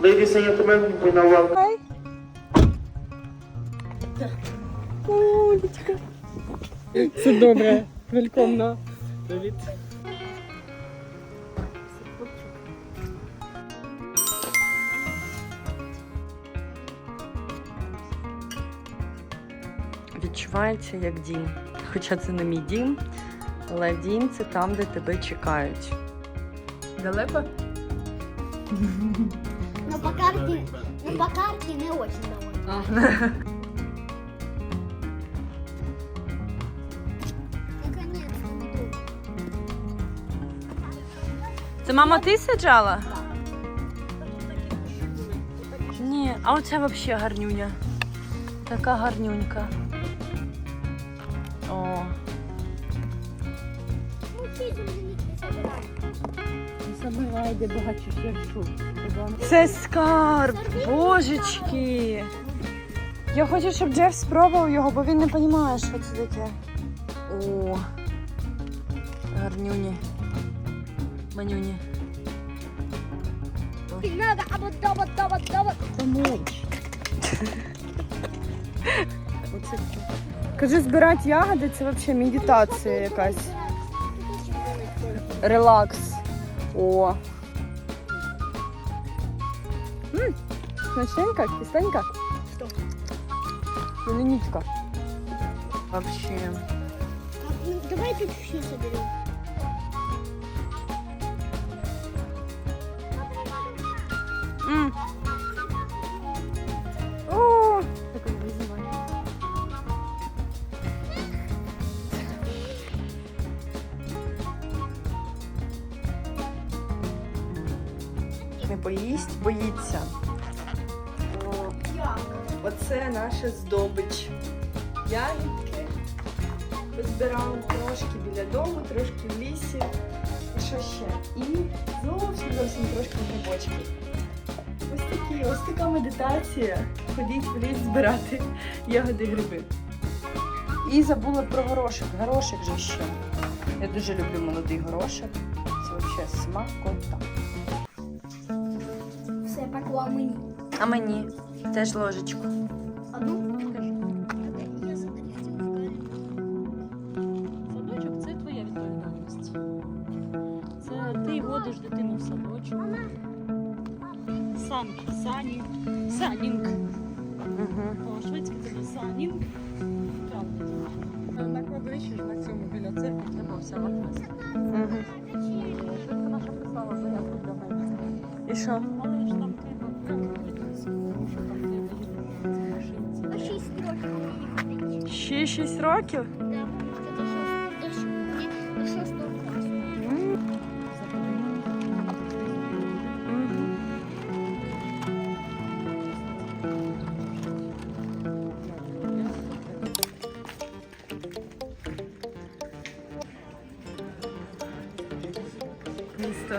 Ladies and gentlemen, we now welcome. Хай. Олечка. Це добре. Велькомна. Привіт. Відчувається як дім. Хоча це не мій дім, але дім це там, де тебе чекають. Далеко? Но по карте, но по карте не очень довольна. Наконец-то мы. Це мама ти саджала? Ні, а оця взагалі гарнюня. Така гарнюнька. О, Ну, чуть не собирай. Забирай, де багато шершу. Це скарб, божечки. Я хочу, щоб Джеф спробував його, бо він не розуміє, що це таке. О, гарнюні. Манюні. Надо. Помочь. Кажу, збирати ягоди це взагалі медитація якась. Релакс. О. М, Смачненька, кисленька. Что? Зеленітка. Вообще. А, ну, Давай тут все соберем. Не поїсть, боїться. О, Оце наша здобич. Ягідки. Позбирали трошки біля дому, трошки в лісі. І що ще? І зовсім зовсім трошки грибочків. Ось такі, ось така медитація. Ходіть в ліс збирати ягоди гриби. І забула про горошок. Горошок же ще. Я дуже люблю молодий горошок. Це взагалі смакота. Все, пекла мені. А мені теж ложечку. Одну? Я Садочок це твоя відповідальність. Це ти водиш дитину в садочок. Санки, сані, санінг. Угу. Шведськи це санінг. Правда. На кладовищі ж на цьому біля церкви треба вся ватась. Угу. Швидко наша прислала заявку для мене. І що? Ж там прямо що там треба їхати в машинці. На 6 років мені ходить. Ще 6 років? Да, до шостого- до ш- ні, до шостого класу. Місто.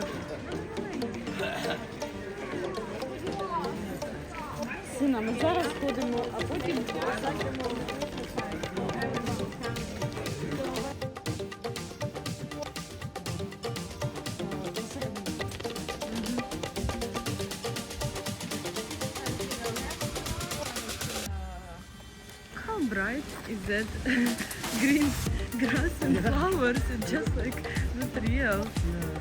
ми зараз ходимо, а потім садимо. How bright is that green grass and flowers? It's just like not real.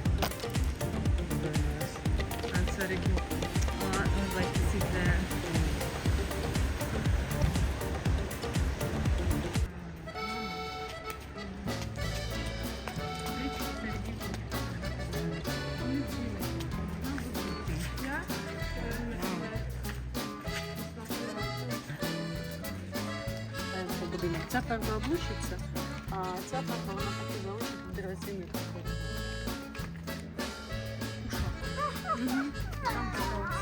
Це. Ця ферма облучиться, а ця ферма вона таки залишить деревесині підходи. Там продався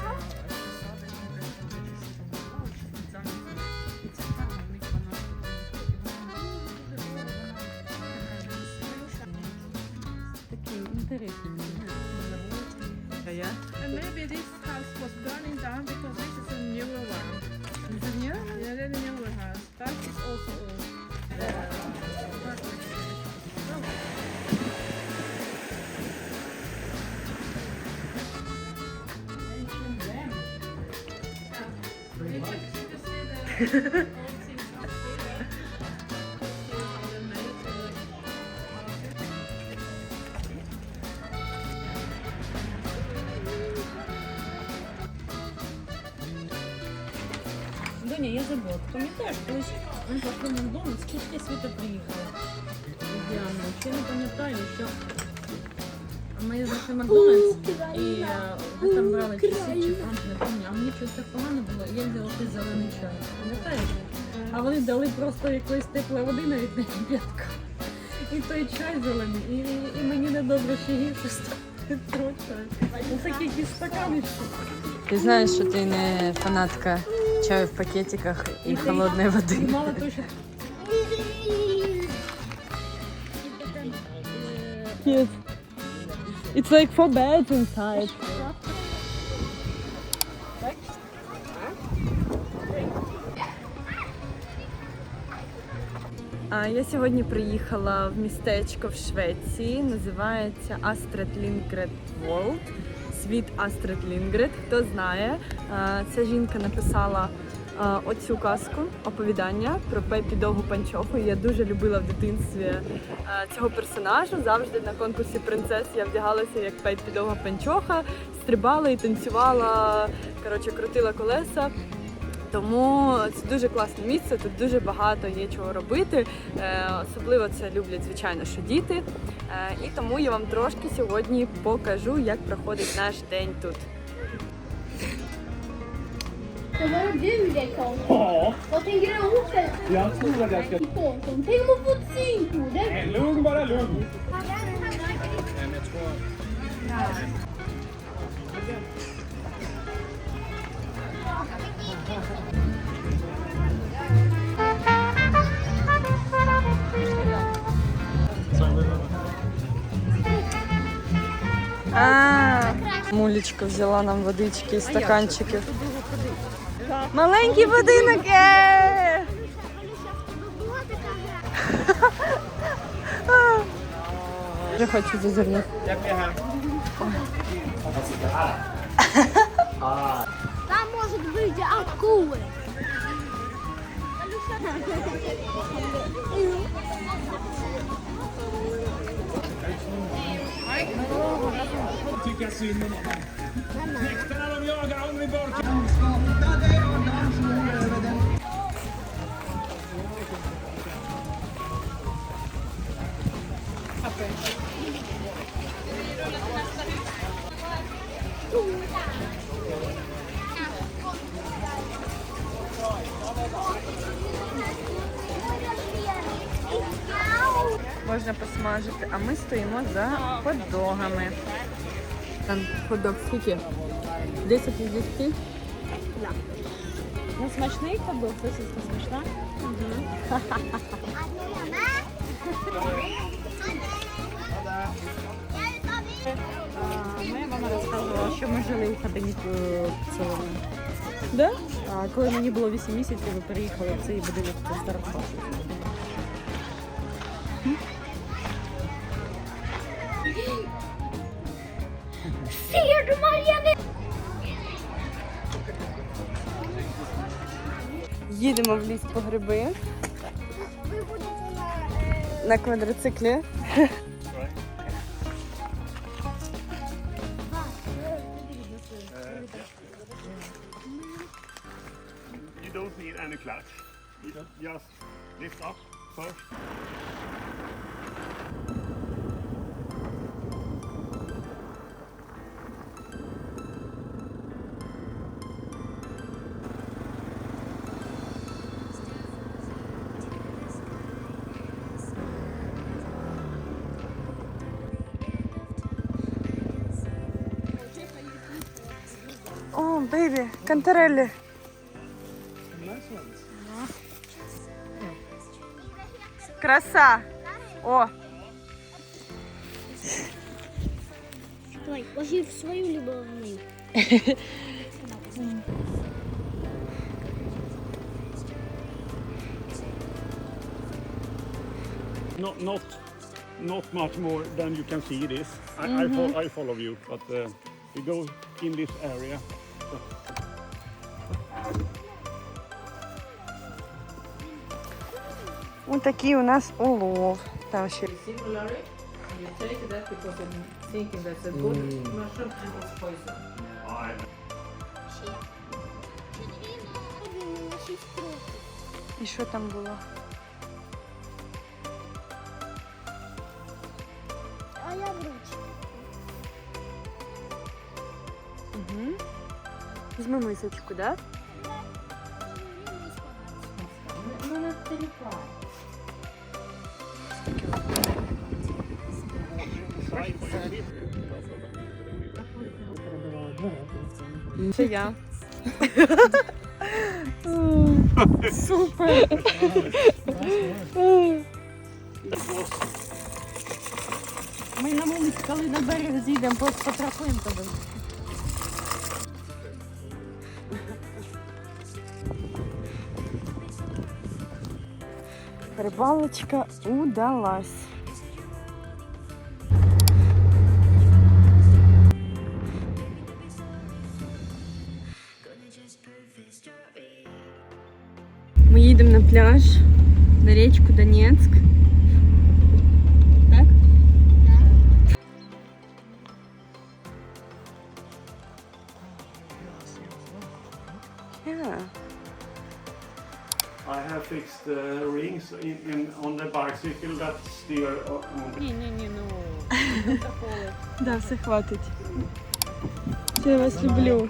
садочки, Доня, я забула. Пам'ятаєш, колись ми пішли в Макдональдс, тільки світа приїхала. Ідеально. Ще не пам'ятаю, що ми зайшли в Макдональдс і е, ви там брали сік, чи франк, не пам'ятаю. А мені щось так погано було, я взяла той зелений чай. Пам'ятаєш? А вони дали просто якоїсь теплої води навіть на п'ятку. І той чай зелений, і, і мені недобре ще гірше стало. Ось такі якісь стакани. Ти знаєш, що ти не фанатка чаю в пакетиках і холодної води. І мало того, що Yes. It's like for beds inside. Я сьогодні приїхала в містечко в Швеції, називається Астрид Лінгред World. Світ Астрид Лінгред. Хто знає, ця жінка написала оцю казку, оповідання про Пепі Довгу Панчоху. Я дуже любила в дитинстві цього персонажа. Завжди на конкурсі принцес я вдягалася як Пепі Довга Панчоха, стрибала і танцювала, коротше, крутила колеса. Тому це дуже класне місце, тут дуже багато є чого робити. Е, Особливо це люблять, звичайно, що діти. Е, І тому я вам трошки сьогодні покажу, як проходить наш день тут. Så var du det kom. Ja, Vad tänker du åka? jag tror att jag ska... Tänk om man fått syn på. Nej, Lugn bara, lugn. А, Мулечка взяла нам водички і стаканчиків. Маленький будинок! Е! Вже хочу зазирнути. Там может быть акулы. Tycka synd om honom. Knektarna de jagar om vi посмажити, а ми стоїмо за хот-догами. Там хот-дог скільки? 10 із 10? ну, смачний ходок, сосиска смачна. Моя мама розказувала, що ми жили у Хабені цілому. Да? А коли мені було 8 місяців, ми переїхали в цей будинок в Старофасі. Du Marianne? Їдемо в ліс по гриби Ви будете на... на квадроциклі. You don't need any clutch. Just lift up first. О, бейбі, кантереллі. Краса. О, Ой, ложи в свою любовную. Not, not, not much more than you can see this. I, I, fo- I follow you, but uh, we go in this area. Ось такий у нас улов. Там ще Similarly, you take that because I'm thinking that's a good mushroom and it's poison. Він на шість років. І що там було? А я вручу. Угу. Візьми мисочку, так? Ну, not very Це я. Супер. Ми на вулиці, коли на берег зійдемо, потрапуємо тебе. Рибалочка удалась. їдемо на пляж, на річку Донецьк. Так? Yeah. I have fixed the rings in, in, on the bicycle that steer on Ні, ні, ні, ну такого. Да, все хватить. Я вас люблю.